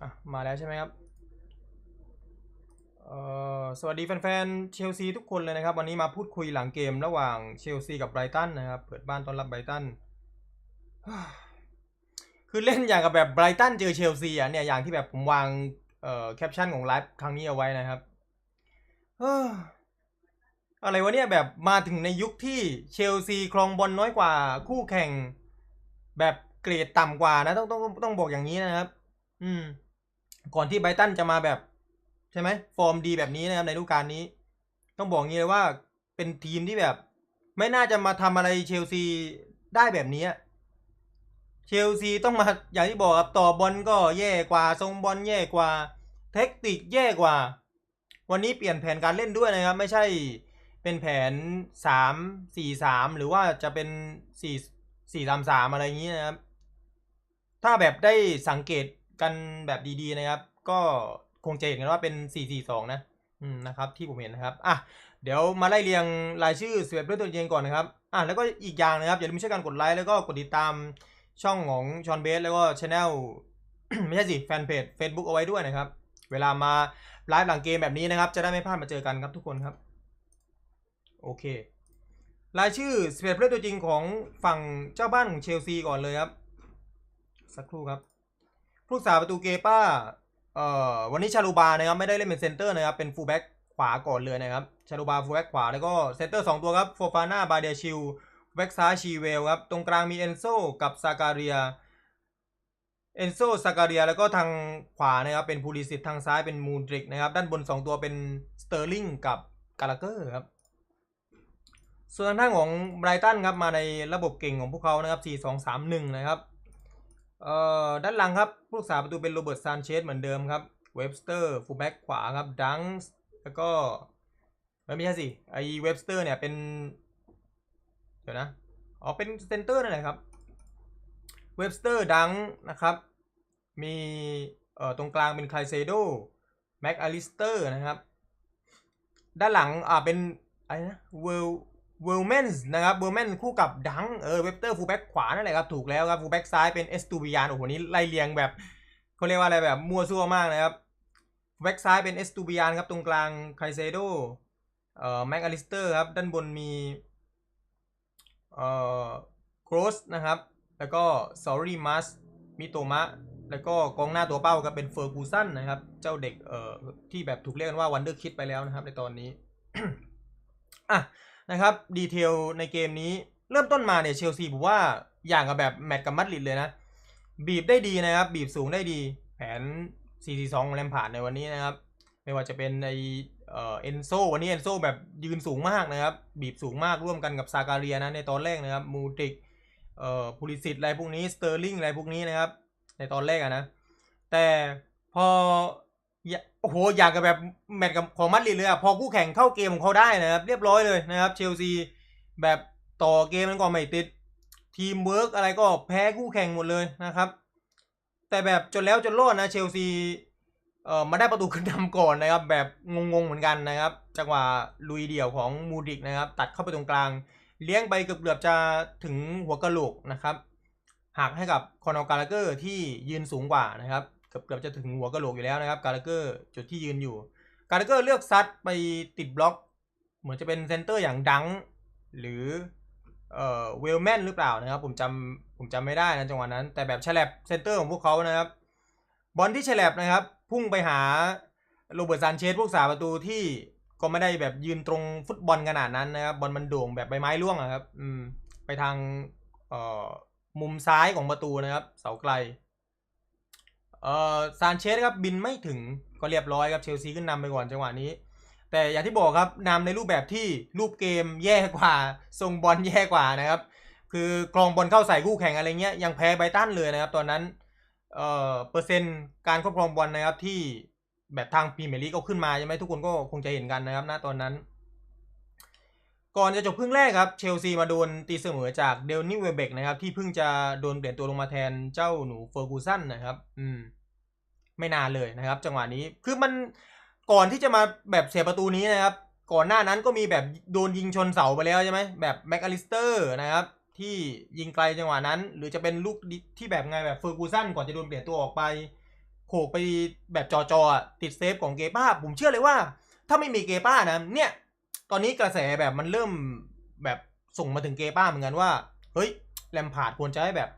อะมาแล้วใช่ไหมครับเอ่อสวัสดีแฟนๆเชลซีทุกคนเลยนะครับ วันนี้มาพูดคุยหลังเกมระหว่างเชลซีกับไบรตันนะครับ เปิดบ้านต้อนรับไบรตันคือเล่นอย่างกับแบบไบรตันเจอเชลซีอะเนี่ยอย่างที่แบบผมวางเอ่อแคปชั่นของไลฟ์ครั้งนี้เอาไว้นะครับเอ้ออะไรวะเนี่ยแบบมาถึงในยุคที่เชลซีครองบอลน้อยกว่า คู่แข่ง แบบเกรดต่ำกว่านะ ต้องต้องต้องบอกอย่างนี้นะครับ อืม ก่อนที่ไบตันจะมาแบบ ใช่ไหมฟอร์มดีแบบนี้นะครับในฤดูกาลนี้ ต้องบอกงี้เลยว่าเป็นทีมที่แบบ ไม่น่าจะมาทำอะไรเชลซีได้แบบนี้เชลซีต้องมาอย่างที่บอกครับต่อบอลก็แย่กว่า ทรงบอลแย่กว่า เทคนิคแย่กว่า วันนี้เปลี่ยนแผนการเล่นด้วยนะครับ ไม่ใช่เป็นแผนสามสี่สามหรือว่าจะเป็นสี่สี่สามสามอะไรอย่างนี้นะครับ ถ้าแบบได้สังเกต กันแบบดีๆนะครับ ก็คงจะเห็นกันว่าเป็น 4-4-2 นะอืมนะครับที่ผมเห็นนะครับอะเดี๋ยวมาไล่เรียงรายชื่อสเวปด้วยตัวเองก่อนนะครับอะแล้วก็อีกอย่างนะครับอย่าลืมช่วยกันกดไลค์แล้วก็กดติดตามช่องของชอนเบสแล้วก็ช anel ไม่ใช่สิแฟนเพจ Facebook เอาไว้ด้วยนะครับ เวลามาไลฟ์หลังเกมแบบนี้นะครับ จะได้ไม่พลาดมาเจอกันครับทุกคนครับ โอเค รายชื่อสเปรดเล่ตัวจริงของฝั่งเจ้าบ้านของเชลซีก่อนเลยครับ สักครู่ครับ ผู้รักษาประตูเกป้า เอ่อ วันนี้ชาลูบานะครับ ไม่ได้เล่นเป็นเซนเตอร์นะครับ เป็นฟูลแบ็กขวาก่อนเลยนะครับ ชาลูบาฟูลแบ็กขวา แล้วก็เซนเตอร์สองตัวครับโฟฟาน่าบาเดียชิลแบ็กซ้ายชีเวลครับ ตรงกลางมีเอนโซกับซาการียเอนโซซาการียแล้วก็ทางขวานะครับ เป็นพูลิสิตทางซ้ายเป็นมูดริกนะครับ ด้านบน 2 ตัวเป็นสเตอร์ลิงกับกาลาเกอร์ครับ ส่วนทางด้านของไบรตันครับ มาในระบบเก่งของพวกเขานะครับ 4-2-3-1 นะครับ เอ่อด้านหลังครับผู้รักษาประตูเป็นโรเบิร์ตซานเชสเหมือนเดิมครับเวบสเตอร์ฟูลแบ็กขวาครับดังส์แล้วก็ไม่ใช่สิไอเวบสเตอร์เนี่ยเป็นเดี๋ยวนะอ๋อเป็นเซนเตอร์นั่นแหละครับเวบสเตอร์ดังนะครับ มีเอ่อตรงกลางเป็นไคลเซโดแม็กอลิสเตอร์นะครับ ด้านหลังอ่าเป็นอะไรนะเวล เวลแมนส์นะครับเวลแมนคู่กับดังเออเวบสเตอร์ฟูลแบ็กขวานั่นแหละครับถูกแล้วครับฟูลแบ็กซ้ายเป็นเอสตูบิยานโอ้โหนี้ไล่เรียงแบบเขาเรียกว่าอะไรแบบมั่วซั่วมากนะครับฟูแบ็กซ้ายเป็นเอสตูบิยานครับตรงกลางไคเซโดเอ่อแม็กอลิสเตอร์ครับด้านบนมีเอ่อโกรสนะครับ แล้วก็ซอรี่มัสมิโตมะ แล้วก็กองหน้าตัวเป้าก็เป็นเฟอร์กูสันนะครับ เจ้าเด็กเอ่อที่แบบถูกเรียกกันว่าวันเดอร์คิดไปแล้วนะครับในตอนนี้อะ นะครับดีเทลในเกมนี้เริ่มต้นมาเนี่ยเชลซีผมว่าอย่างกับแบบแมตช์กับมัดริดเลยนะ บีบได้ดีนะครับ บีบสูงได้ดี แผน 4-4-2 ของแลมพาร์ดในวันนี้นะครับ ไม่ว่าจะเป็นในเอ่อเอนโซวันนี้เอ็นโซแบบยืนสูงมากนะครับ บีบสูงมากร่วมกันกับซาการียนะในตอนแรกนะครับมูติกเอ่อพูลิสิตอะไรพวกนี้สเตอร์ลิงอะไรพวกนี้นะครับ ในตอนแรกอะนะ แต่พอโอ้โหอยากกับแบบ แมตช์กับของมัดริดเลยอะพอคู่แข่งเข้าเกมของเขาได้นะครับ เรียบร้อยเลยนะครับ เชลซีแบบต่อเกมมันก็ไม่ติด ทีมเวิร์กอะไรก็แพ้คู่แข่งหมดเลยนะครับ แต่แบบจนแล้วจนรอดนะเชลซีเอ่อมาได้ประตูขึ้นนำก่อนนะครับ แบบงงๆเหมือนกันนะครับ จังหวะลุยเดี่ยวของมูดิกนะครับ ตัดเข้าไปตรงกลาง เลี้ยงไปเกือบๆจะถึงหัวกะโหลกนะครับหักให้กับคอนอร์กาลาเกอร์ที่ยืนสูงกว่านะครับ เกือบเกือบจะถึงหัวกะโหลกอยู่แล้วนะครับ กาลาเกอร์จุดที่ยืนอยู่ กาลเกอร์เลือกซัดไปติดบล็อก เหมือนจะเป็นเซนเตอร์อย่างดังหรือเอ่อเวลแมนหรือเปล่านะครับ ผมจำผมจำไม่ได้นะจังหวะนั้น แต่แบบฉลับเซนเตอร์ของพวกเขานะครับ บอลที่ฉลับนะครับ พุ่งไปหาโรเบิร์ตซานเชสพวกสาประตูที่ก็ไม่ได้แบบยืนตรงฟุตบอลขนาดนั้นนะครับ บอลมันโด่งแบบใบไม้ร่วงอะครับ อืมไปทางเอ่อมุมซ้ายของประตูนะครับ เสาไกล เอ่อซานเชสครับบินไม่ถึงก็เรียบร้อยครับเชลซีขึ้นนำไปก่อนจังหวะนี้ แต่อย่างที่บอกครับนำในรูปแบบที่รูปเกมแย่กว่าทรงบอลแย่กว่านะครับ คือกรองบอลเข้าใส่คู่แข่งอะไรเงี้ยยังแพ้ไบตันเลยนะครับ ตอนนั้นเอ่อเปอร์เซ็นต์การครอบครองบอลนะครับที่แบบทางพรีเมียร์ลีกก็ขึ้นมาใช่ไหมทุกคนก็คงจะเห็นกันนะครับณตอนนั้น ก่อนจะจบครึ่งแรกครับเชลซีมาโดนตีเสมอจากเดลนิเวเบกนะครับ ที่เพิ่งจะโดนเปลี่ยนตัวลงมาแทนเจ้าหนูเฟอร์กูสันนะครับ อืม ไม่นานเลยนะครับ จังหวะนี้คือมันก่อนที่จะมาแบบเสียประตูนี้นะครับ ก่อนหน้านั้นก็มีแบบโดนยิงชนเสาไปแล้วใช่ไหมแบบแม็กอลิสเตอร์นะครับ ที่ยิงไกลจังหวะนั้น หรือจะเป็นลูกที่แบบไงแบบเฟอร์กูสันก่อนจะโดนเปลี่ยนตัวออกไปโขกไปแบบจอจอติดเซฟของเกป้าผมเชื่อเลยว่า ถ้าไม่มีเกป้านะเนี่ย ตอนนี้กระแสแบบมันเริ่มแบบส่งมาถึงเกป้าเหมือนกันว่า เฮ้ยแลมพาร์ดควรจะให้แบบ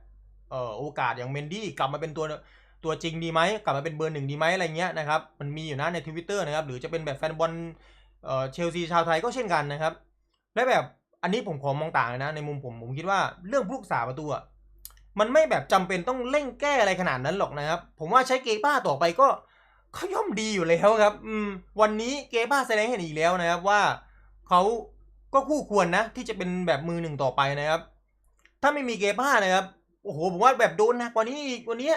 เอ่อโอกาสอย่างเมนดี้กลับมาเป็นตัวตัวจริงดีไหมกลับมาเป็นเบอร์หนึ่งดีไหมอะไรเงี้ยนะครับมันมีอยู่นะในทวิตเตอร์นะครับหรือจะเป็นแบบแฟนบอลเอ่อเชลซีชาวไทยก็เช่นกันนะครับ และแบบอันนี้ผมขอมองต่างเลยนะ ในมุมผมผมคิดว่าเรื่องผู้รักษาประตูอะมันไม่แบบจำเป็นต้องเร่งแก้อะไรขนาดนั้นหรอกนะครับ ผมว่าใช้เกป้าต่อไปก็เขาย่อมดีอยู่แล้วครับ อืมวันนี้เกป้าแสดงให้เห็นอีกแล้วนะครับว่า เขาก็คู่ควรนะ ที่จะเป็นแบบมือหนึ่งต่อไปนะครับ ถ้าไม่มีเกป้านะครับโอ้โหผมว่าแบบโดนนักว่านี้อีกวันนี้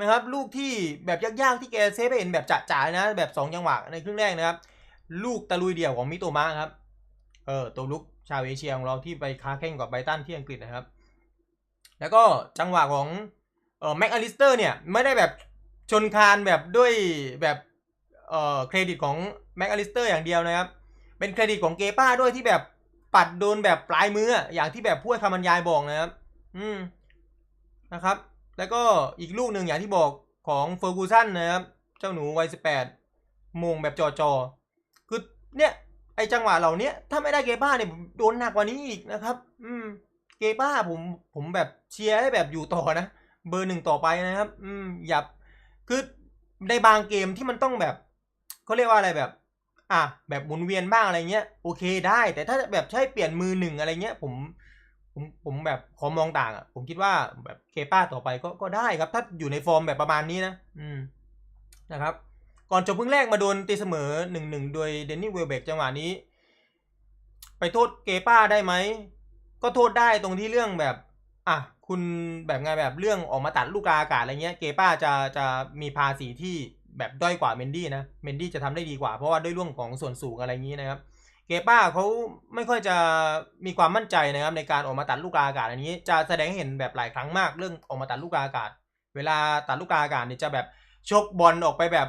นะครับ ลูกที่แบบยากๆที่แกเซฟไปเห็นแบบจ่าๆนะ แบบสองจังหวะในครึ่งแรกนะครับ ลูกตะลุยเดี่ยวของมิโตมะครับเออตัวลุกชาวเอเชียของเราที่ไปค้าแข่งกับไบตันที่อังกฤษนะครับ แล้วก็จังหวะของเออแม็กอลิสเตอร์เนี่ยไม่ได้แบบชนคานแบบด้วยแบบเออเครดิตของแม็กอลิสเตอร์อย่างเดียวนะครับ เป็นเครดิตของเกป้าด้วยที่แบบปัดโดนแบบปลายมืออย่างที่แบบพูดคำบรรยายบอกนะครับ อืมนะครับ แล้วก็อีกลูกหนึ่งอย่างที่บอกของเฟอร์กูสันนะครับ เจ้าหนูวัยสิบแปดมงแบบจอจอๆคือเนี่ย ไอจังหวะเหล่านี้ถ้าไม่ได้เกป้าเนี่ยโดนหนักกว่านี้อีกนะครับ อืม เกป้าผมผมแบบเชียร์ให้แบบอยู่ต่อนะเบอร์หนึ่งต่อไปนะครับ อืมอย่าคือในบางเกมที่มันต้องแบบเขาเรียกว่าอะไรแบบ อะแบบหมุนเวียนบ้างอะไรเงี้ยโอเคได้ แต่ถ้าแบบใช้เปลี่ยนมือหนึ่งอะไรเงี้ยผมผมผมแบบขอมองต่างอะผมคิดว่าแบบเคป้าต่อไปก็ก็ได้ครับ ถ้าอยู่ในฟอร์มแบบประมาณนี้นะ อืมนะครับ ก่อนจบเพิ่งแรกมาโดนตีเสมอหนึ่งหนึ่งโดยเดนนี่เวลเบกจังหวะนี้ ไปโทษเกป้าได้ไหมก็โทษได้ตรงที่เรื่องแบบอะคุณแบบไงแบบเรื่องออกมาตัดลูกกาอากาศอะไรเงี้ย เกป้าจะจะมีภาษีที่ แบบด้อยกว่าเมนดี้นะเมนดี้จะทำได้ดีกว่าเพราะว่าด้วยเรื่องของส่วนสูงอะไรอย่างนี้นะครับ เกป้าเขาไม่ค่อยจะมีความมั่นใจนะครับ ในการออกมาตัดลูกกาอากาศอันนี้จะแสดงให้เห็นแบบหลายครั้งมากเรื่องออกมาตัดลูกกาอากาศ เวลาตัดลูกกาอากาศเนี่ยจะแบบชกบอลออกไปแบบ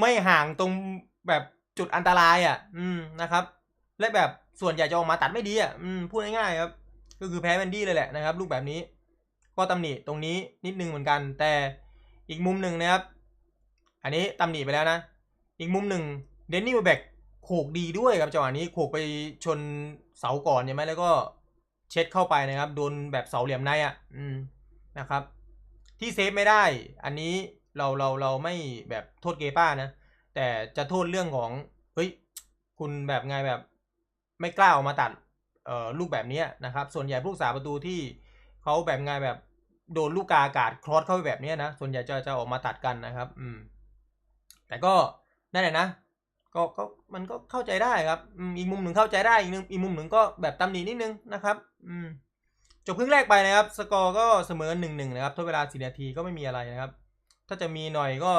ไม่ห่างตรงแบบจุดอันตรายอะ อืมนะครับ และแบบส่วนใหญ่จะออกมาตัดไม่ดีอะ อืมพูดง่ายๆครับ ก็คือแพ้แมนดี้เลยแหละนะครับ ลูกแบบนี้ ก็ตำหนิตรงนี้นิดนึงเหมือนกัน แต่อีกมุมหนึ่งนะครับ อันนี้ตำหนิไปแล้วนะ อีกมุมหนึ่งเดนนี่แบกโขกดีด้วยครับจังหวะนี้โขกไปชนเสาก่อนใช่ไหมแล้วก็เช็ดเข้าไปนะครับ โดนแบบเสาเหลี่ยมในอะ อืมนะครับ ที่เซฟไม่ได้ อันนี้เราเราเราไม่แบบโทษเกป้านะ แต่จะโทษเรื่องของเฮ้ยคุณแบบไงแบบไม่กล้าออกมาตัดเอ่อลูกแบบนี้นะครับ ส่วนใหญ่ผู้รักษาประตูที่เขาแบบไงแบบโดนลูกกาอากาศคลอสเข้าไปแบบนี้นะ ส่วนใหญ่จะจะออกมาตัดกันนะครับ อืม แต่ก็นั่นแหละนะก็ก็มันก็เข้าใจได้ครับอีกมุมหนึ่งเข้าใจได้อีกนึงอีกมุมหนึ่งก็แบบตำหนินิดนึงนะครับอืมจบครึ่งแรกไปนะครับ สกอร์ก็เสมอหนึ่งหนึ่งนะครับทดเวลาสี่นาทีก็ไม่มีอะไรนะครับ ถ้าจะมีหน่อยก็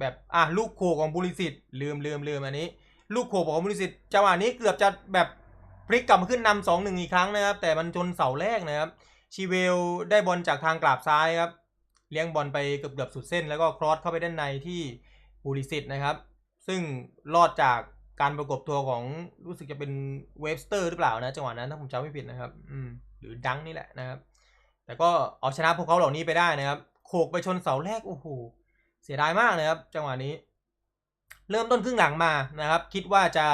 แบบอะลูกโขของบุริสิตลืมลืมลืมอันนี้ ลูกโขของบุริสิตจังหวะนี้เกือบจะแบบพลิกกลับมาขึ้นนำสองหนึ่งอีกครั้งนะครับ แต่มันชนเสาแรกนะครับ ชีเวลได้บอลจากทางกราบซ้ายครับ เลี้ยงบอลไปเกือบเกือบสุดเส้น แล้วก็ครอสเข้าไปด้านในที่ บุริสิตนะครับ ซึ่งรอดจากการประกบตัวของรู้สึกจะเป็นเวฟสเตอร์หรือเปล่านะจังหวะนั้นถ้าผมจำไม่ผิดนะครับ อืมหรือดังนี่แหละนะครับ แต่ก็เอาชนะพวกเขาเหล่านี้ไปได้นะครับ โขกไปชนเสาแรกโอ้โหเสียดายมากนะครับ จังหวะนี้ เริ่มต้นครึ่งหลังมานะครับ คิดว่าจะ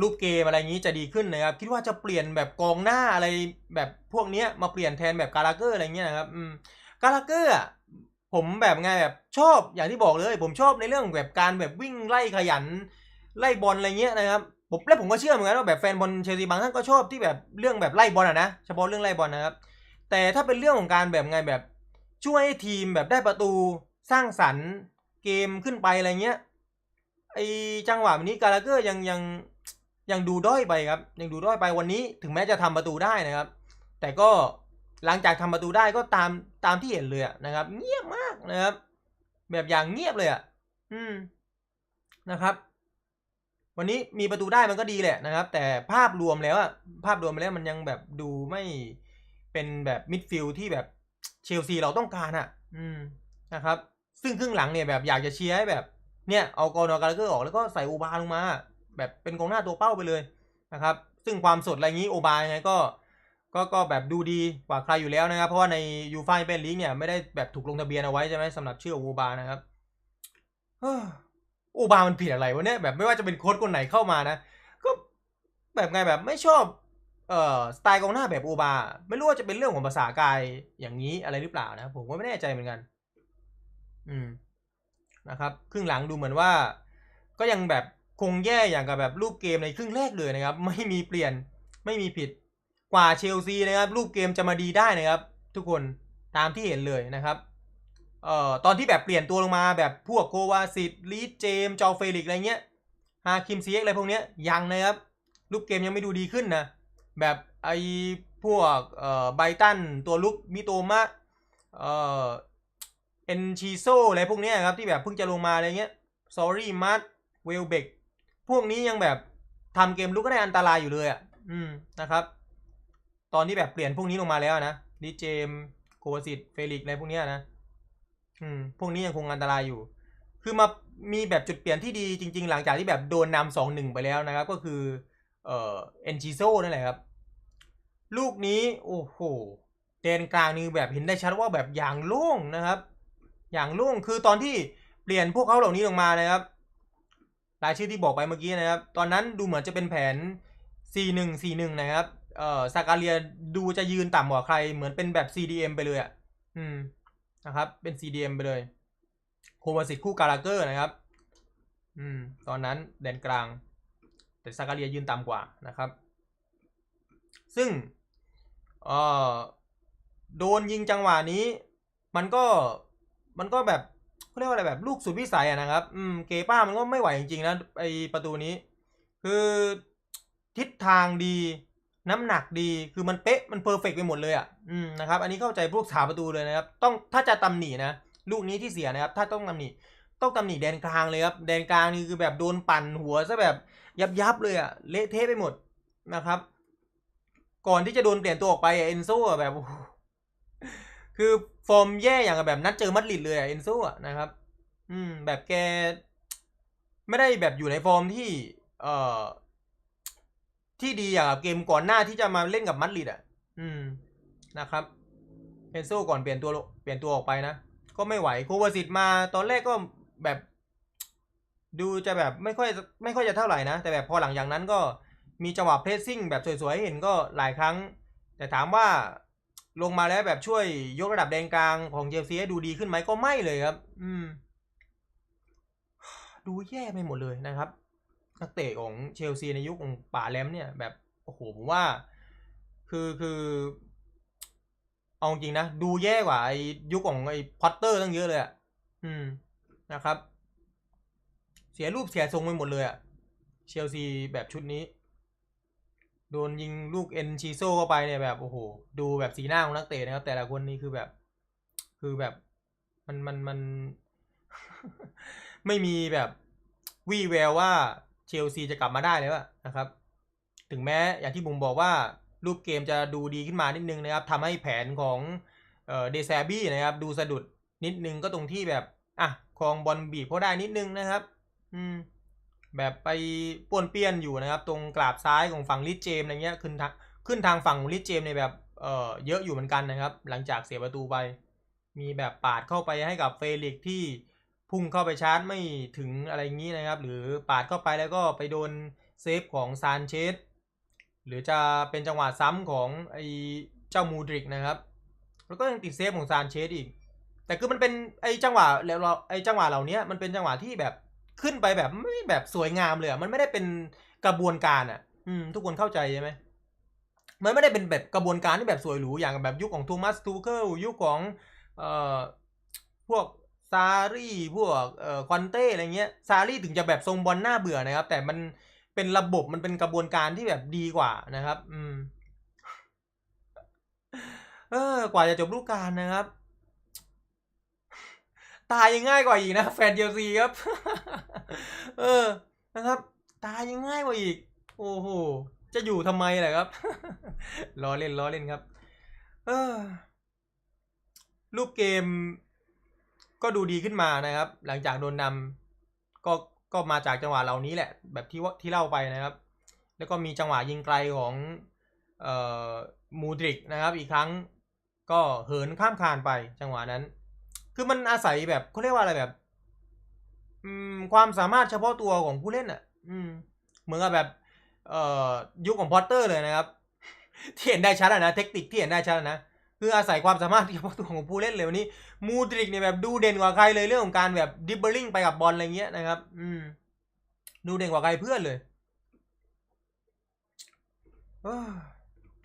รูปเกมอะไรงนี้จะดีขึ้นนะครับ คิดว่าจะเปลี่ยนแบบกองหน้าอะไรแบบพวกเนี้ยมาเปลี่ยนแทนแบบกาลาเกอร์อะไรเงี้ยนะครับอืมกาลาเกอร์ ผมแบบไงแบบชอบอย่างที่บอกเลย ผมชอบในเรื่องแบบการแบบวิ่งไล่ขยัน ไล่บอลอะไรเงี้ยนะครับผมและผมก็เชื่อเหมือนกันว่าแบบแฟนบอลเชลซีบางท่านก็ชอบที่แบบเรื่องแบบไล่บอลอะนะเฉพาะเรื่องไล่บอลนะครับ แต่ถ้าเป็นเรื่องของการแบบไงแบบช่วยให้ทีมแบบได้ประตูสร้างสรรค์เกมขึ้นไปอะไรเงี้ยไอจังหวะแบบนี้กาลาเกอร์ยังยังยังดูด้อยไปครับ ยังดูด้อยไปวันนี้ถึงแม้จะทำประตูได้นะครับ แต่ก็ หลังจากทำประตูได้ก็ตามตามที่เห็นเลยอะนะครับ เงียบมากนะครับ แบบอย่างเงียบเลยอะอืมนะครับ วันนี้มีประตูได้มันก็ดีแหละนะครับ แต่ภาพรวมแล้วอะภาพรวมไปแล้วมันยังแบบดูไม่เป็นแบบมิดฟิลด์ที่แบบเชลซีเราต้องการอะอืมนะครับ ซึ่งครึ่งหลังเนี่ยแบบอยากจะเชียร์ให้แบบเนี่ยเอากอนอร์กาลเกอร์ออกแล้วก็ใส่โอบาลงมา แบบเป็นกองหน้าตัวเป้าไปเลยนะครับ ซึ่งความสดอะไรงี้โอบายังไงก็ ก็ก็แบบดูดีกว่าใครอยู่แล้วนะครับ เพราะว่าในยูฟ่าเป็นลีกเนี่ยไม่ได้แบบถูกลงทะเบียนเอาไว้ใช่ไหมสำหรับชื่อโอบานะครับอโอบามันผิดอะไรวะเนี่ยแบบไม่ว่าจะเป็นโค้ชคนไหนเข้ามานะ ก็แบบไงแบบไม่ชอบเอ่อสไตล์กองหน้าแบบโอบา ไม่รู้ว่าจะเป็นเรื่องของภาษากายอย่างนี้อะไรหรือเปล่านะผมก็ไม่แน่ใจเหมือนกัน อืมนะครับ ครึ่งหลังดูเหมือนว่า ก็ยังแบบคงแย่อย่างกับแบบรูปเกมในครึ่งแรกเลยนะครับ ไม่มีเปลี่ยนไม่มีผิด กว่าเชลซีนะครับรูปเกมจะมาดีได้นะครับ ทุกคนตามที่เห็นเลยนะครับเอ่อตอนที่แบบเปลี่ยนตัวลงมาแบบพวกโควาซิตลีดเจมจอเฟลิกอะไรเงี้ยฮาคิมซีเอ็กอะไรพวกเนี้ยยังนะครับรูปเกมยังไม่ดูดีขึ้นนะแบบไอ้พวกเอ่อไบตันตัวลุกมิโตมะเอ่อเอนชิโซอะไรพวกเนี้ยครับที่แบบเพิ่งจะลงมาอะไรเงี้ยซอรี่มัดเวลเบกพวกนี้ยังแบบทำเกมลุกก็ได้อันตรายอยู่เลยอะอืมนะครับ ตอนที่แบบเปลี่ยนพวกนี้ลงมาแล้วนะดิเจมโคสิตเฟลิกอะไรพวกเนี้ยนะ อืม พวกนี้ยังคงอันตรายอยู่ คือมามีแบบจุดเปลี่ยนที่ดีจริง ๆ หลังจากที่แบบโดนนำสองหนึ่งไปแล้วนะครับ ก็คือ เอ่อเอนจิโซนั่นแหละครับ ลูกนี้ โอ้โหเดนกลางนี่แบบเห็นได้ชัดว่าแบบอย่างโล่งนะครับ อย่างโล่งคือตอนที่เปลี่ยนพวกเขาเหล่านี้ลงมานะครับรายชื่อที่บอกไปเมื่อกี้นะครับ ตอนนั้นดูเหมือนจะเป็นแผน 4-1 4-1 นะครับ เอ่อซากาเรียดูจะยืนต่ำกว่าใคร เหมือนเป็นแบบ CDM ไปเลยอะ อืมนะครับ เป็น CDM ไปเลยโควาสิตคู่กาลาเกอร์นะครับ อืม ตอนนั้นแดนกลาง แต่ซากาเรียยืนต่ำกว่านะครับ ซึ่งเอ่อโดนยิงจังหวะนี้ มันก็มันก็แบบเขาเรียกว่าอะไรแบบลูกสุดวิสัยอะนะครับ อืม เกป้ามันก็ไม่ไหวจริงๆนะไอประตูนี้ คือทิศทางดี น้ำหนักดีคือมันเป๊ะมันเพอร์เฟกไปหมดเลยอะอืมนะครับอันนี้เข้าใจพวกสาประตูเลยนะครับ ต้องถ้าจะตำหนินะลูกนี้ที่เสียนะครับ ถ้าต้องตำหนิต้องตำหนิแดนกลางเลยครับแดนกลางนี่คือแบบโดนปั่นหัวซะแบบยับยับเลยอะเละเทะไปหมดนะครับ ก่อนที่จะโดนเปลี่ยนตัวออกไปอะเอนโซอะแบบคือฟอร์มแย่อย่างแบบนัดเจอมัดริดเลยอะเอนโซอะนะครับ อืม แบบแก ไม่ได้แบบอยู่ในฟอร์มที่ เอ่อ ที่ดีอย่างกับเกมก่อนหน้าที่จะมาเล่นกับมัดริดอะ อืมนะครับเอนโซก่อนเปลี่ยนตัวเปลี่ยนตัวออกไปนะ ก็ไม่ไหวโควาสิตมาตอนแรกก็แบบ ดูจะแบบไม่ค่อยไม่ค่อยจะเท่าไหร่นะ แต่แบบพอหลังจากนั้นก็มีจังหวะเพรสซิ่งแบบสวยๆให้เห็นก็หลายครั้ง แต่ถามว่าลงมาแล้วแบบช่วยยกระดับแดนกลางของเชลซีให้ดูดีขึ้นไหมก็ไม่เลยครับ อืม ดูแย่ไปหมดเลยนะครับ นักเตะของเชลซีในยุคของป่าแลมเนี่ยแบบโอ้โหผมว่า คือคือเอาจริงนะ ดูแย่กว่าไอ้ยุคของไอ้พอตเตอร์ตั้งเยอะเลยอะอืมนะครับ เสียรูปเสียทรงไปหมดเลยอะเชลซีแบบชุดนี้ โดนยิงลูกเอ็นชีโซเข้าไปเนี่ยแบบโอ้โห ดูแบบสีหน้าของนักเตะนะครับ แต่ละคนนี่คือแบบ คือแบบ มันมันมัน ไม่มีแบบวี่แววว่า ลซีจะกลับมาได้เลยว่ะนะครับ ถึงแม้อย่างที่บุมบอกว่ารูปเกมจะดูดีขึ้นมานิดนึงนะครับทำให้แผนของเอ่อเดซาบี้นะครับดูสะดุดนิดนึงก็ตรงที่แบบอะครองบอลบีบเขาได้นิดนึงนะครับ อืมแบบไปป้วนเปี้ยนอยู่นะครับ ตรงกราบซ้ายของฝั่งลิเจมอะไรเงี้ยขึ้นทางขึ้นทางฝั่งลิเจมในแบบเอ่อเยอะอยู่เหมือนกันนะครับ หลังจากเสียประตูไป มีแบบปาดเข้าไปให้กับเฟลิกซ์ที่ พุ่งเข้าไปชาร์จไม่ถึงอะไรอย่างนี้นะครับ หรือปาดเข้าไปแล้วก็ไปโดนเซฟของซานเชสหรือจะเป็นจังหวะซ้ำของไอ้เจ้ามูดริกนะครับ แล้วก็ยังติดเซฟของซานเชสอีก แต่คือมันเป็นไอ้จังหวะแล้วเราไอ้จังหวะเหล่านี้มันเป็นจังหวะที่แบบขึ้นไปแบบไม่แบบสวยงามเลยมันไม่ได้เป็นกระบวนการอะ อืม ทุกคนเข้าใจใช่ไหมมันไม่ได้เป็นแบบกระบวนการที่แบบสวยหรูอย่างแบบยุคของโทมัสทูเคิลยุคของเอ่อพวก ซารี่พวกเอ่อคอนเต้อะไรเงี้ยซารี่ถึงจะแบบทรงบอลหน้าเบื่อนะครับ แต่มันเป็นระบบมันเป็นกระบวนการที่แบบดีกว่านะครับ อืม เออ กว่าจะจบฤดูกกาลนะครับ ตายยังง่ายกว่าอีกนะแฟนเชลซีครับ เออ นะครับ ตายยังง่ายกว่าอีก โอ้โหจะอยู่ทำไมล่ะครับล้อเล่นล้อเล่นครับ เออรูปเกม ก็ดูดีขึ้นมานะครับ หลังจากโดนนำก็ก็มาจากจังหวะเหล่านี้แหละ แบบที่ว่าที่เล่าไปนะครับ แล้วก็มีจังหวะยิงไกลของเอ่อมูดริกนะครับ อีกครั้งก็เหินข้ามคานไปจังหวะนั้น คือมันอาศัยแบบเขาเรียกว่าอะไรแบบ อืมความสามารถเฉพาะตัวของผู้เล่นอะ อืม เหมือนกับแบบ เอ่อยุคของพอตเตอร์เลยนะครับที่เห็นได้ชัดนะเทคนิคที่เห็นได้ชัดนะ คืออาศัยความสามารถเฉพาะตัวของผู้เล่นเลยวันนี้ มูดริกเนี่ยแบบดูเด่นกว่าใครเลยเรื่องของการแบบดิบเบิลลิงไปกับบอลอะไรเงี้ยนะครับ อืม ดูเด่นกว่าใครเพื่อนเลยเอ้อ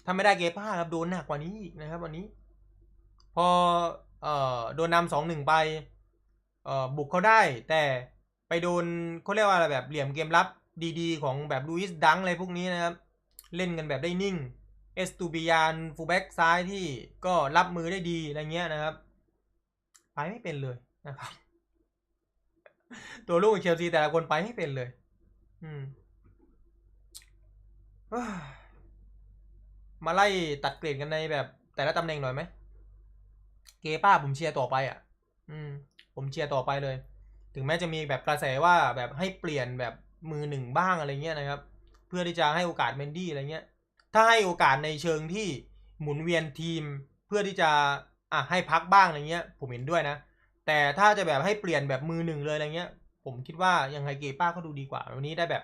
ถ้าไม่ได้เกป้าครับโดนหนักกว่านี้อีกนะครับ วันนี้ พอ เอ่อโดนนำสองหนึ่งไป เอ่อบุกเขาได้ แต่ไปโดนเขาเรียกว่าอะไรแบบเหลี่ยมเกมรับดีๆ ของแบบลูอิสดังอะไรพวกนี้นะครับ เล่นกันแบบได้นิ่ง เอสตูบิยานฟูลแบ็กซ้ายที่ก็รับมือได้ดีอะไรเงี้ยนะครับ ไปไม่เป็นเลยนะครับ ตัวลูกของเชลซีแต่ละคนไปไม่เป็นเลย อืมมาไล่ตัดเกรดกันในแบบแต่ละตำแหน่งหน่อยไหม เกป้าผมเชียร์ต่อไปอะ อืม ผมเชียร์ต่อไปเลย ถึงแม้จะมีแบบกระแสว่าแบบให้เปลี่ยนแบบมือหนึ่งบ้างอะไรเงี้ยนะครับ เพื่อที่จะให้โอกาสเมนดี้อะไรเงี้ย ถ้าให้โอกาสในเชิงที่หมุนเวียนทีมเพื่อที่จะอะให้พักบ้างอะไรเงี้ย ผมเห็นด้วยนะ แต่ถ้าจะแบบให้เปลี่ยนแบบมือหนึ่งเลยอะไรเงี้ย ผมคิดว่ายังไงเกป้าก็ดูดีกว่า วันนี้ได้แบบ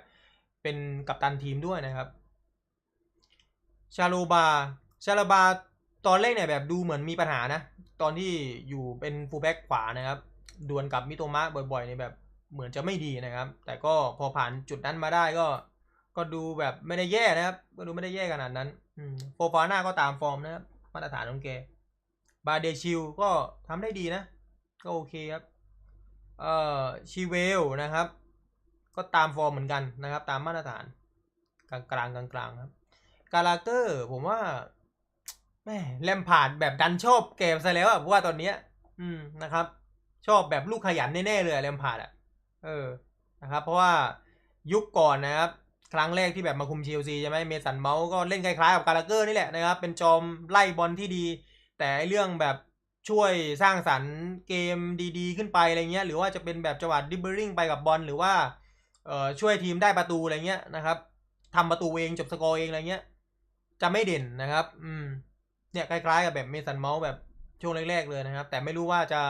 เป็นกัปตันทีมด้วยนะครับ ชาโลบา ชาโลบาตอนแรกเนี่ยแบบดูเหมือนมีปัญหานะ ตอนที่อยู่เป็นฟูลแบ็กขวานะครับดวลกับมิโตมะบ่อยๆในแบบเหมือนจะไม่ดีนะครับ แต่ก็พอผ่านจุดนั้นมาได้ก็ ก็ดูแบบไม่ได้แย่นะครับ ก็ดูไม่ได้แย่ขนาดนั้นโฟฟาน่าก็ตามฟอร์มนะครับ มาตรฐานของแกบาเดชิลก็ทำได้ดีนะ ก็โอเคครับ เอ่อชีเวลนะครับ ก็ตามฟอร์มเหมือนกันนะครับ ตามมาตรฐาน กลางกลางกลางกลางๆครับ กาลาเกอร์ผมว่าแม่แลมพาร์ดแบบดันชอบเกมซะแล้วอะเพราะว่าตอนเนี้ย อืมนะครับ ชอบแบบลูกขยันแน่ๆเลยแลมพาร์ดอะเออนะครับ เพราะว่ายุคก่อนนะครับ ครั้งแรกที่แบบมาคุมเชลซีใช่ไหมเมสันเมาส์ก็เล่นคล้ายๆกับกาลาเกอร์นี่แหละนะครับ เป็นจอมไล่บอลที่ดี แต่ไอเรื่องแบบช่วยสร้างสรรค์เกมดีๆ ขึ้นไปอะไรเงี้ย หรือว่าจะเป็นแบบจังหวะดิบเบิลลิงไปกับบอลหรือว่าช่วยทีมได้ประตูอะไรเงี้ยนะครับทำประตูเองจบสกอร์เองอะไรเงี้ย จะไม่เด่นนะครับ อืม เนี่ยคล้ายๆกับแบบเมสันเมาส์แบบช่วงแรกๆเลยนะครับ แต่ไม่รู้ว่าจะ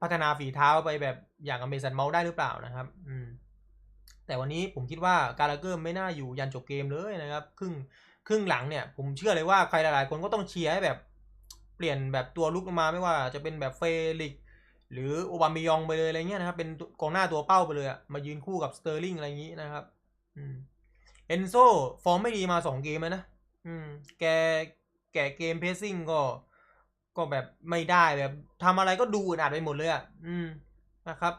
พัฒนาฝีเท้าไปแบบอย่างกับเมสันเมาส์ได้หรือเปล่านะครับ อืม แต่วันนี้ผมคิดว่าการาเกอร์ไม่น่าอยู่ยันจบเกมเลยนะครับครึ่งครึ่งหลังเนี่ยผมเชื่อเลยว่าใครหลายๆ คนก็ต้องเชียร์ให้แบบเปลี่ยนแบบตัวลุกมาไม่ว่าจะเป็นแบบเฟลิกหรือโอบามิยองไปเลยอะไรเงี้ยนะครับเป็นกองหน้าตัวเป้าไปเลยอะมายืนคู่กับสเตอร์ลิงอะไรอย่างนี้นะครับอเอนโซฟอร์มไม่ดีมาสองเกมแล้วนะอืม แกแกเกมเพสซิ่งก็ ก็แบบไม่ได้แบบทำอะไรก็ดูอัดไปหมดเลยอะอืมนะครับ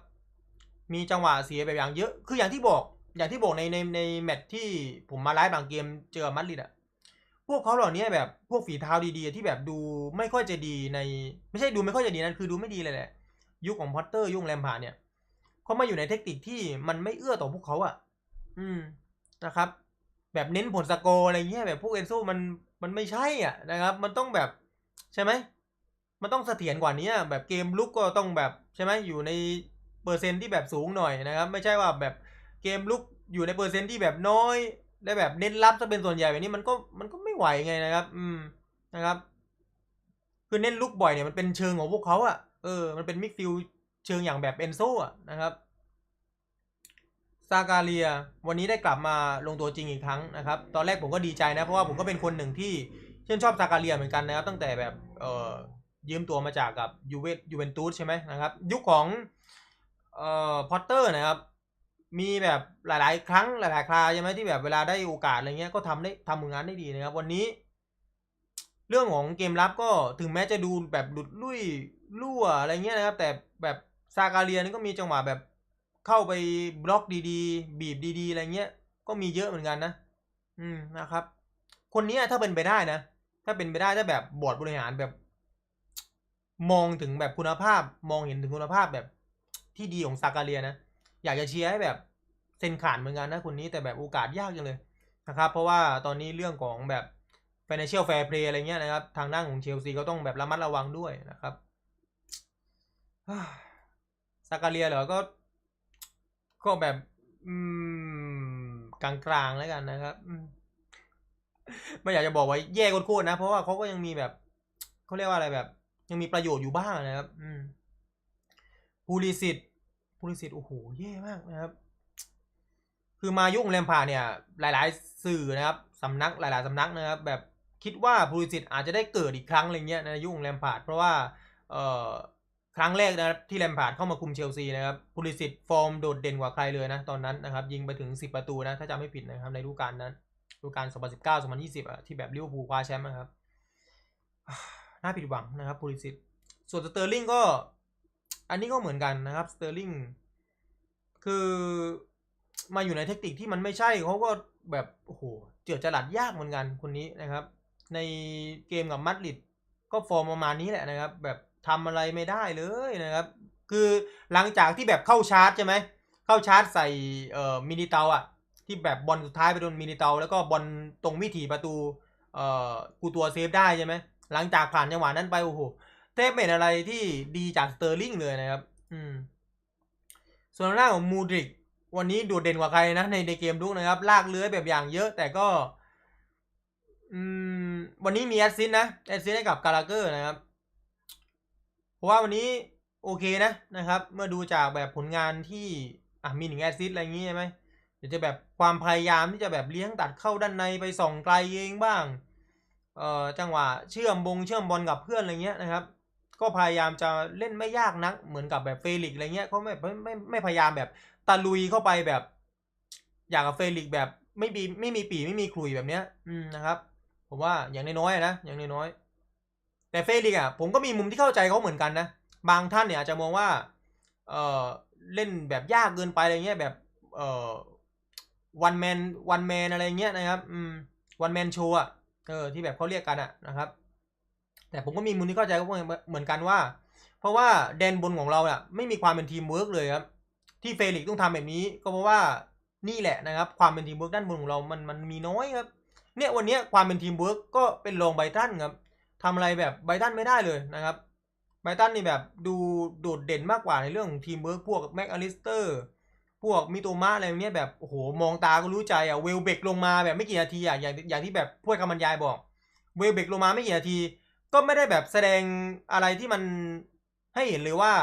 มีจังหวะเสียแบบอย่างเยอะ คืออย่างที่บอก อย่างที่บอกในในในแมตช์ที่ผมมาไลฟ์บางเกมเจอมัดริดอะพวกเขาเหล่านี้แบบพวกฝีเท้าดีๆ ที่แบบดูไม่ค่อยจะดีใน ไม่ใช่ดูไม่ค่อยจะดีนะคือดูไม่ดีเลยแหละ ยุคของพอตเตอร์ยุคแรมพาร์เนี่ยเขามาอยู่ในเทคนิคที่มันไม่เอื้อต่อพวกเขาอะ อืมนะครับ แบบเน้นผลสกอร์อะไรเงี้ยแบบพวกเอนโซมันมันไม่ใช่อะนะครับ มันต้องแบบใช่ไหมมันต้องเสถียรกว่านี้แบบเกมลุกก็ต้องแบบใช่ไหมอยู่ใน เปอร์เซ็นต์ที่แบบสูงหน่อยนะครับ ไม่ใช่ว่าแบบเกมลุกอยู่ในเปอร์เซ็นต์ที่แบบน้อยและแบบเน้นรับจะเป็นส่วนใหญ่แบบนี้มันก็มันก็ไม่ไหวไงนะครับ อืมนะครับคือเน้นลุกบ่อยเนี่ยมันเป็นเชิงของพวกเขาอะเออมันเป็นมิดฟิลเชิงอย่างแบบเอนโซอะนะครับซากาเลียวันนี้ได้กลับมาลงตัวจริงอีกครั้งนะครับ ตอนแรกผมก็ดีใจนะ เพราะว่าผมก็เป็นคนหนึ่งที่ชื่นชอบซากาเลียเหมือนกันนะครับ ตั้งแต่แบบเอ่อยืมตัวมาจากกับยูเวยูเวนตุสใช่ไหมนะครับ ยุคของ เอ่อพอตเตอร์นะครับ มีแบบหลาย ๆ ครั้งหลาย ๆ คราใช่ไหมที่แบบเวลาได้โอกาสอะไรเงี้ยก็ทำได้ทำผลงานได้ดีนะครับ วันนี้ เรื่องของเกมรับก็ถึงแม้จะดูแบบหลุดลุ่ยรั่วอะไรเงี้ยนะครับ แต่แบบซากาเลียนี่ก็มีจังหวะแบบเข้าไปบล็อกดีๆ บีบดีๆ อะไรเงี้ย ก็มีเยอะเหมือนกันนะ อืมนะครับ คนนี้ถ้าเป็นไปได้นะ ถ้าเป็นไปได้ถ้าแบบบอร์ดบริหารแบบ มองถึงแบบคุณภาพ มองเห็นถึงคุณภาพแบบ ที่ดีของซากาเลียนะ อยากจะเชียร์ให้แบบเซ็นขาดเหมือนกันนะคนนี้แต่แบบโอกาสยากจังเลยนะครับ เพราะว่าตอนนี้เรื่องของแบบ financial fair play อะไรเงี้ยนะครับ ทางด้านของเชลซีก็ต้องแบบระมัดระวังด้วยนะครับซากาเลียเหรอก็ก็แบบกลางๆแล้วกันนะครับไม่อยากจะบอกว่าแย่โคตรๆนะ เพราะว่าเขาก็ยังมีแบบเขาเรียกว่าอะไรแบบ ยังมีประโยชน์อยู่บ้างนะครับ อืม พูลิสิตพูลิสิตโอ้โหแย่มากนะครับ คือมายุคแลมพาเนี่ย หลายๆ สื่อนะครับสำนักหลาย ๆสำนักนะครับ แบบคิดว่าพูลิสิตอาจจะได้เกิดอีกครั้งอะไรเงี้ยในยุคแลมพาดเพราะว่าเอ่อครั้งแรกนะครับที่แลมพาดเข้ามาคุมเชลซีนะครับพูลิสิตฟอร์มโดดเด่นกว่าใครเลยนะตอนนั้นนะครับ ยิงไปถึง 10 ประตูนะถ้าจำไม่ผิดนะครับในฤดูกาลนั้นฤดูกาล2019 2020อะที่แบบลิเวอร์พูลคว้าแชมป์นะครับน่าผิดหวังนะครับพูลิสิตส่วนสเตอร์ลิงก็ อันนี้ก็เหมือนกันนะครับสเตอร์ลิงคือมาอยู่ในเทคนิคที่มันไม่ใช่เขาก็แบบโอ้โหเจือจรัดยากเหมือนกันคนนี้นะครับ ในเกมกับมัดริดก็ฟอร์มประมาณนี้แหละนะครับ แบบทำอะไรไม่ได้เลยนะครับ คือหลังจากที่แบบเข้าชาร์จใช่ไหมเข้าชาร์จใส่เอ่อมินิเตาอะที่แบบบอลสุดท้ายไปโดนมินิเตาแล้วก็บอลตรงวิถีประตูเอ่อกูตัวเซฟได้ใช่ไหมหลังจากผ่านจังหวะนั้นไปโอ้โห เทพเป็นอะไรที่ดีจากสเตอร์ลิงเลยนะครับ อืม ส่วนหน้าของมูดริก วันนี้โดดเด่นกว่าใครนะในในเกมลุกนะครับ ลากเลื้อยแบบอย่างเยอะแต่ก็ อืม วันนี้มีแอสซิสนะแอสซิสให้กับกาลาเกอร์นะครับเพราะว่าวันนี้โอเคนะนะครับ เมื่อดูจากแบบผลงานที่อะมีหนึ่งแอสซิสอะไรอย่างงี้ใช่ไหมเดี๋ยวจะแบบความพยายามที่จะแบบเลี้ยงตัดเข้าด้านในไปส่องไกลเองบ้าง เอ่อจังหวะเชื่อมบงเชื่อมบอลกับเพื่อนอะไรเงี้ยนะครับ ก็พยายามจะเล่นไม่ยากนัก เหมือนกับแบบเฟลิกอะไรเงี้ยเขาไม่ไม่ไม่ไม่พยายามแบบตะลุยเข้าไปแบบ อย่างกับเฟลิกแบบไม่มีไม่มีปีไม่มีขลุยแบบเนี้ย อืมนะครับ ผมว่าอย่างน้อยๆนะอย่างน้อยๆแต่เฟลิกอะผมก็มีมุมที่เข้าใจเขาเหมือนกันนะบางท่านเนี่ยอาจจะมองว่า เออเล่นแบบยากเกินไปอะไรเงี้ยแบบ เออวันแมนวันแมนอะไรเงี้ยนะครับ อืมวันแมนโชว์อะเออที่แบบเขาเรียกกันอะนะครับ แต่ผมก็มีมุมที่เข้าใจก็เหมือนกันว่า เพราะว่าแดนบนของเราเนี่ยไม่มีความเป็นทีมเวิร์กเลยครับที่เฟลิกซ์ต้องทำแบบนี้ ก็เพราะว่านี่แหละนะครับ ความเป็นทีมเวิร์กด้านบนของเรามันมันมีน้อยครับ เนี่ยวันนี้ความเป็นทีมเวิร์กก็เป็นรองไบรตันครับทำอะไรแบบไบรตันไม่ได้เลยนะครับไบรตันนี่แบบดูโดดเด่นมากกว่าในเรื่องของทีมเวิร์กพวกแม็กอลิสเตอร์พวกมิโตมาอะไรเนี้ยแบบโอ้โหมองตาก็รู้ใจอะเวลเบกลงมาแบบไม่กี่นาทีอะอย่างอย่างที่แบบพูดคำบรรยายบอก เวลเบกลงมาไม่กี่นาที ก็ไม่ได้แบบแสดงอะไรที่มันให้เห็นเลยว่า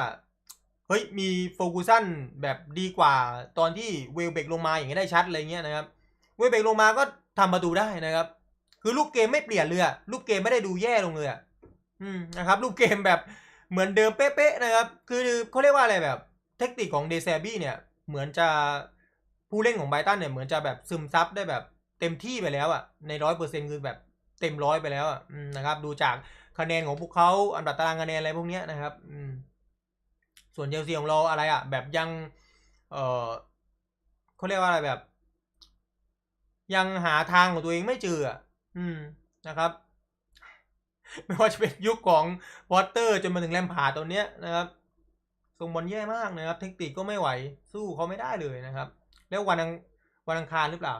เฮ้ย มีโฟกุสันแบบดีกว่าตอนที่เวลเบกลงมาอย่างนี้ได้ชัดอะไรเงี้ยนะครับ เวลเบกลงมาก็ทำประตูได้นะครับ คือลูกเกมไม่เปลี่ยนเลยอลูกเกมไม่ได้ดูแย่ลงเลยอืมนะครับ ลูกเกมแบบเหมือนเดิมเป๊ะๆนะครับ คือเขาเรียกว่าอะไรแบบ เทคนิคของเดซบี้เนี่ย เหมือนจะผู้เล่นของไบตันเนี่ยเหมือนจะแบบซึมซับได้แบบเต็มที่ไปแล้วอะในร้อยเปอร์เซ็นคือแบบเต็มร้อยไปแล้วอะนะครับ ดูจาก คะแนนของพวกเขาอันดับตารางคะแนนอะไรพวกเนี้ยนะครับอืมส่วนเชลซีของเราอะไรอะแบบยัง เออเขาเรียกว่าอะไรแบบ ยังหาทางของตัวเองไม่เจออืมนะครับ ไม่ว่าจะเป็นยุคของวอเตอร์จนมาถึงแลมพาร์ดตัวเนี้ยนะครับทรงบอลแย่มากนะครับ เทคนิคก็ไม่ไหว สู้เขาไม่ได้เลยนะครับ แล้ววันอังวันอังคารหรือเปล่า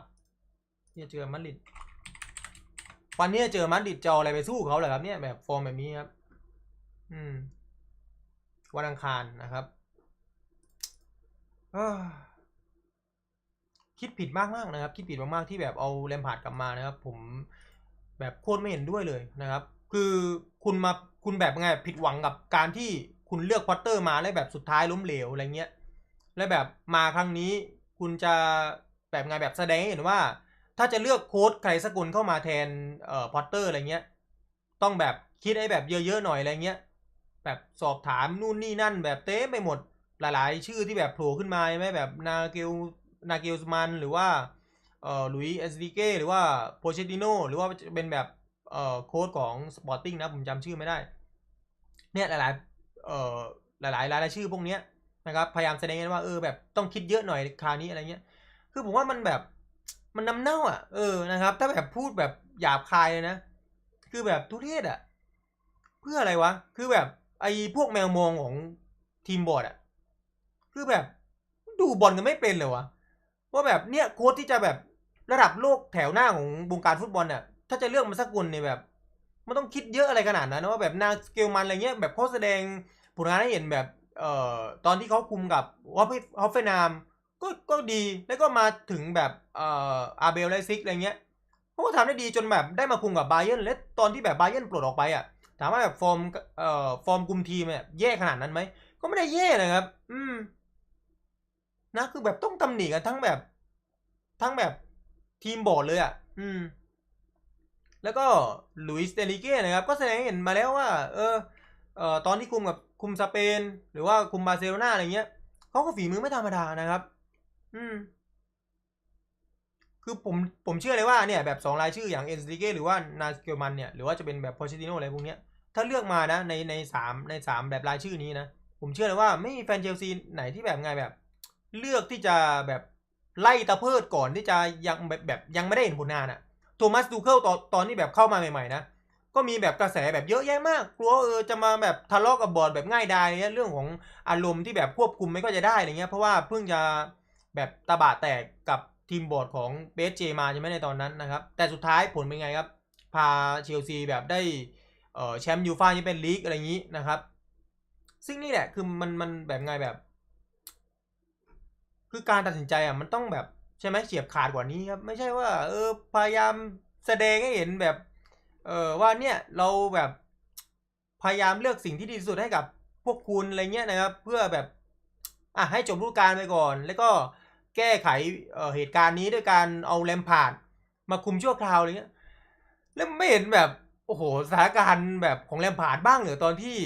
ที่จะเจอมาดริด วันนี้เจอมาดริดจะเอาอะไรไปสู้เขาเหรอครับเนี่ยแบบฟอร์มแบบนี้ครับ อืม วันอังคารนะครับอคิดผิดมากๆนะครับ คิดผิดมากๆที่แบบเอาแลมพาร์ดกลับมานะครับ ผมแบบโคตรไม่เห็นด้วยเลยนะครับ คือคุณมาคุณแบบไงผิดหวังกับการที่คุณเลือกพอตเตอร์มาแล้วแบบสุดท้ายล้มเหลวอะไรเงี้ย แล้วแบบมาครั้งนี้คุณจะแบบไงแบบแสดงให้เห็นว่า ถ้าจะเลือกโค้ชใครสักคนเข้ามาแทนเอ่อพอตเตอร์อะไรเงี้ยต้องแบบคิดให้แบบเยอะๆหน่อยอะไรเงี้ยแบบสอบถามนู่นนี่นั่น แบบเต็มไปหมดหลายๆ ชื่อที่แบบโผล่ขึ้นมาใช่ไหมแบบนาเกลนาเกลสมันหรือว่าเอ่อลุยเอสดิเกหรือว่าโพเชติโนหรือว่าเป็นแบบเอ่อโค้ชของสปอร์ติ้งนะผมจำชื่อไม่ได้เนี่ยหลายๆเอ่อหลายๆรายชื่อพวกเนี้ยนะครับพยายามแสดงว่าเออแบบต้องคิดเยอะหน่อยคราวนี้อะไรเงี้ยคือผมว่ามันแบบ มันน้ำเน่าอะเออนะครับ ถ้าแบบพูดแบบหยาบคายเลยนะคือแบบทุเรศอะ เพื่ออะไรวะ คือแบบไอ้พวกแมวมองของทีมบอร์ดอะ คือแบบดูบอลกันไม่เป็นเลยวะว่าแบบเนี่ยโค้ชที่จะแบบระดับโลกแถวหน้าของวงการฟุตบอลเนี่ยถ้าจะเลือกมาสักคนเนี่ยแบบมันต้องคิดเยอะอะไรขนาดนั้นนะว่าแบบนาสเกลมันอะไรเงี้ยแบบเขาแสดงผลงานให้เห็นแบบเอ่อตอนที่เขาคุมกับวอฟฮอฟเฟนาม ก็ก็ดีแล้วก็มาถึงแบบเอ่ออาเบลไลซิกอะไรเงี้ยเขาก็ทำได้ดีจนแบบได้มาคุมกับไบเยนและตอนที่แบบไบเยนปลดออกไปอะถามว่าแบบฟอร์มเอ่อฟอร์มคุมทีมเนี่ยแย่ขนาดนั้นไหมก็ไม่ได้แย่นะครับ อืม นะคือแบบต้องตำหนิกันทั้งแบบ ทั้งแบบทีมบอร์ดเลยอะ อืม แล้วก็ลุยส์เดลิเก้นะครับ ก็แสดงให้เห็นมาแล้วว่า เออเอ่อตอนที่คุมกับคุมสเปน หรือว่าคุมบาร์เซโลนาอะไรเงี้ยเขาก็ฝีมือไม่ธรรมดานะครับ อืม คือผมผมเชื่อเลยว่าเนี่ยแบบสองรายชื่ออย่างเอ็นซิเก้หรือว่านาสเกลมันเนี่ยหรือว่าจะเป็นแบบโพชิติโนอะไรพวกเนี้ย ถ้าเลือกมานะในในสามในสามแบบรายชื่อนี้นะ ผมเชื่อเลยว่าไม่มีแฟนเชลซีไหนที่แบบไงแบบ เลือกที่จะแบบไล่ตะเพิดก่อนที่จะยังแบบแบบยังไม่ได้เห็นผลงานอะโทมัสดูเคิลตอนตอนที่แบบเข้ามาใหม่ๆนะก็มีแบบกระแสแบบเยอะแยะมาก กลัวเออจะมาแบบทะเลาะกับบอร์ดแบบง่ายดายเนี่ยเรื่องของอารมณ์ที่แบบควบคุมไม่ก็จะได้อะไรเงี้ยเพราะว่าเพิ่งจะ แบบตาบะแตกกับทีมบอร์ดของเบสเจมาใช่ไหมในตอนนั้นนะครับ แต่สุดท้ายผลเป็นไงครับ พาเชลซีแบบได้แชมป์ยูฟ่าที่เป็นลีกอะไรอย่างนี้นะครับ ซึ่งนี่แหละคือมันมันแบบไงแบบ คือการตัดสินใจอะมันต้องแบบใช่ไหมเฉียบขาดกว่านี้ครับ ไม่ใช่ว่า เออพยายามแสดงให้เห็นแบบ เออว่าเนี่ยเราแบบพยายามเลือกสิ่งที่ดีที่สุดให้กับพวกคุณอะไรเงี้ยนะครับ เพื่อแบบอะให้จบฤดูกาลไปก่อน แล้วก็ แก้ไขเเหตุการณ์นี้ด้วยการเอาแลมพาร์ดมาคุมชั่วคราวอะไรเงี้ยแล้วไม่เห็นแบบโอ้โหสถานการณ์แบบของแลมพาร์ดบ้างหรือตอนที่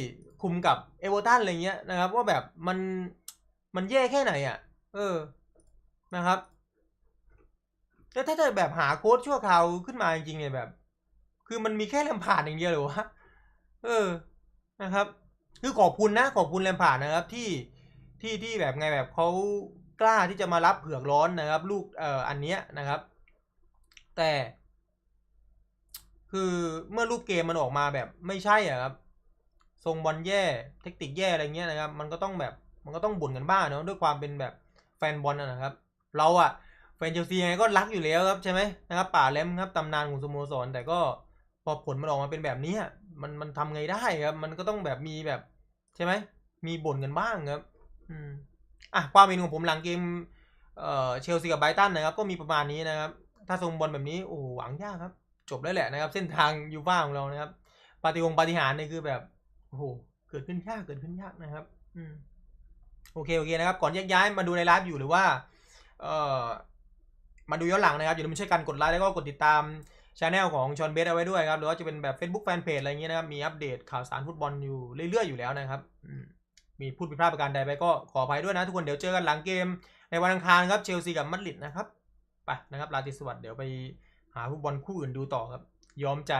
คุมกับเอเวอร์ตันอะไรเงี้ยนะครับ ว่าแบบมันมันแย่แค่ไหนอะ เออนะครับแล้วถ้าจะแบบหาโค้ชชั่วคราวขึ้นมาจริงๆเนี่ยแบบ คือมันมีแค่แลมพาร์ดอย่างเดียวหรือวะเออนะครับ คือขอบคุณนะขอบคุณแลมพาร์ดนะครับที่ที่ที่แบบไงแบบเขา กล้าที่จะมารับเผือกร้อนนะครับ ลูกเอ่ออันเนี้ยนะครับ แต่ คือเมื่อลูกเกมมันออกมาแบบไม่ใช่อะครับทรงบอลแย่เทคนิคแย่อะไรเงี้ยนะครับ มันก็ต้องแบบมันก็ต้องบ่นกันบ้างเนาะด้วยความเป็นแบบแฟนบอลนะนะครับ เราอะแฟนเชลซียังไงก็รักอยู่แล้วครับใช่ไหมนะครับป่าแลมครับตำนานของสโมสรแต่ก็พอผลมันออกมาเป็นแบบนี้มันมันทำไงได้ครับ มันก็ต้องแบบมีแบบ ใช่ไหมมีบ่นกันบ้างครับ อืม อะความเห็นของผมหลังเกมเอ่อเชลซีกับไบรตันนะครับ ก็มีประมาณนี้นะครับ ถ้าทรงบอลแบบนี้โอ้โหวังยากครับ จบแล้วแหละนะครับ เส้นทางยูฟ่าของเรานะครับปาฏิหงปาฏิหาริย์เนี่ยคือแบบโอ้โหเกิดขึ้นยากเกิดขึ้นยากนะครับ อืมโอเคโอเคนะครับ ก่อนแยกย้ายมาดูในไลฟ์อยู่หรือว่า เอ่อมาดูย้อนหลังนะครับอย่าลืมช่วยกันกดไลค์แล้วก็กดติดตามช anel ของชอนเบสเอาไว้ด้วยครับ หรือว่าจะเป็นแบบ Facebook Fanpage อะไรเงี้ยนะครับ มีอัปเดตข่าวสารฟุตบอลอยู่เรื่อยๆอยู่แล้วนะครับอืม มีพูดผิดพลาดประการใดไปก็ขออภัยด้วยนะทุกคนเดี๋ยวเจอกันหลังเกม ในวันอังคารครับเชลซีกับมัดริดนะครับไปนะครับลาติสวัสดเดี๋ยวไปหาฟุตบอลคู่อื่นดูต่อครับ ยอมใจ